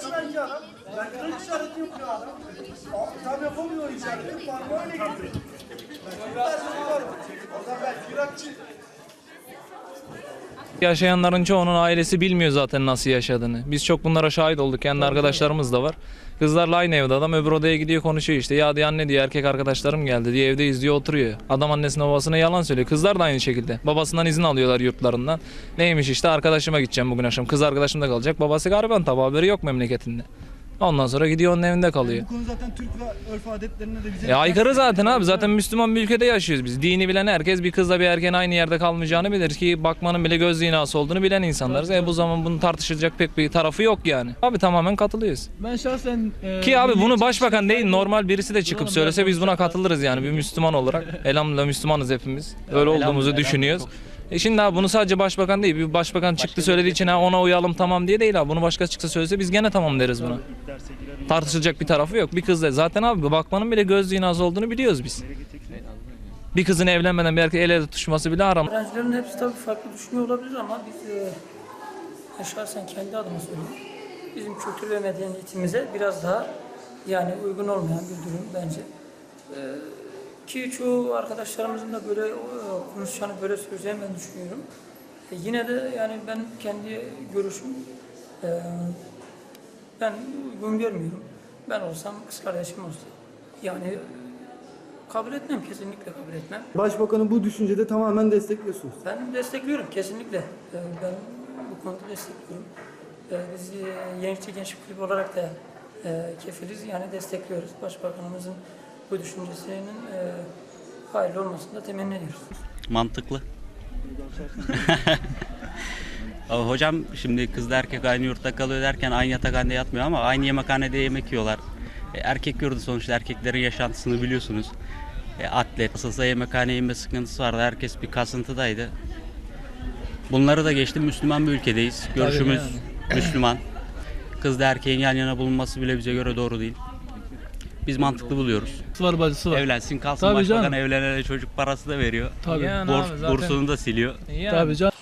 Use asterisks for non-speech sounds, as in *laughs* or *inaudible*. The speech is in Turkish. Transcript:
tutmayınca ben kırık işareti yapıyor adam. Tam yapamıyor işareti. Parmağıyla gidiyor. Ben bir var. O zaman ben kirakçı. Yaşayanların çoğunun ailesi bilmiyor zaten nasıl yaşadığını. Biz çok bunlara şahit olduk. Kendi arkadaşlarımız da var. Kızlarla aynı evde adam öbür odaya gidiyor konuşuyor işte. Ya diye anne diyor erkek arkadaşlarım geldi diye evde izliyor oturuyor. Adam annesine babasına yalan söylüyor. Kızlar da aynı şekilde. Babasından izin alıyorlar yurtlarından. Neymiş işte arkadaşıma gideceğim bugün akşam. Kız arkadaşım da kalacak. Babası gariban tabi haberi yok memleketinde. Ondan sonra gidiyor onun evinde kalıyor. Bu konu zaten Türk ve örf adetlerine de bize... E aykırı zaten abi. Zaten Müslüman bir ülkede yaşıyoruz biz. Dini bilen herkes bir kızla bir erkeğin aynı yerde kalmayacağını bilir ki bakmanın bile göz zinası olduğunu bilen insanlarız. E bu zaman bunu tartışılacak pek bir tarafı yok yani. Abi tamamen katılıyoruz. Ben şahsen... e, Ki abi bunu başbakan değil kişilerden- normal birisi de çıkıp söylese biz buna katılırız yani bir Müslüman olarak. *laughs* Elhamdülillah Müslümanız hepimiz. Öyle olduğumuzu düşünüyoruz. E şimdi abi bunu sadece başbakan değil bir başbakan çıktı söylediği için ha ona uyalım tamam diye değil abi. Bunu başkası çıksa söylese biz gene tamam deriz buna. Tartışılacak bir tarafı yok. Bir kızla zaten abi bakmanın bile göz zinası olduğunu biliyoruz biz. Bir kızın evlenmeden bir erkek el ele tutuşması bile haram. Öğrencilerin hepsi tabii farklı düşünüyor olabilir ama biz e, şahsen kendi adıma söyleyeyim. Bizim kültür ve medeniyetimize biraz daha yani uygun olmayan bir durum bence. E, ki çoğu arkadaşlarımızın da böyle e, konuşacağını böyle söyleyeceğini ben düşünüyorum. E, yine de yani ben kendi görüşüm e, ben uygun görmüyorum. Ben olsam kız kardeşim olsa yani e, kabul etmem kesinlikle kabul etmem. Başbakanı bu düşüncede tamamen destekliyorsunuz. Ben destekliyorum kesinlikle. Ee, Ben bu konuda destekliyorum. Ee, Biz e, Yeniçeri Gençlik Kulübü olarak da e, kefiliz yani destekliyoruz. Başbakanımızın bu düşüncesinin e, hayırlı olmasını da temenni ediyoruz. Mantıklı. *laughs* Ama Hocam şimdi kızla erkek aynı yurtta kalıyor derken aynı yatakhanede yatmıyor ama aynı yemekhanede yemek yiyorlar. E, erkek yurdu sonuçta erkeklerin yaşantısını biliyorsunuz. E, atlet, nasılsa yemekhane yeme sıkıntısı vardı. Herkes bir kasıntıdaydı. Bunları da geçtim. Müslüman bir ülkedeyiz. Görüşümüz Müslüman. Kızla erkeğin yan yana bulunması bile bize göre doğru değil. Biz mantıklı buluyoruz. var bacısı Evlensin kalsın Tabii başbakan canım. evlenene çocuk parası da veriyor. Tabii. Yani Burs- abi zaten- bursunu da siliyor. Yani. Tabii can.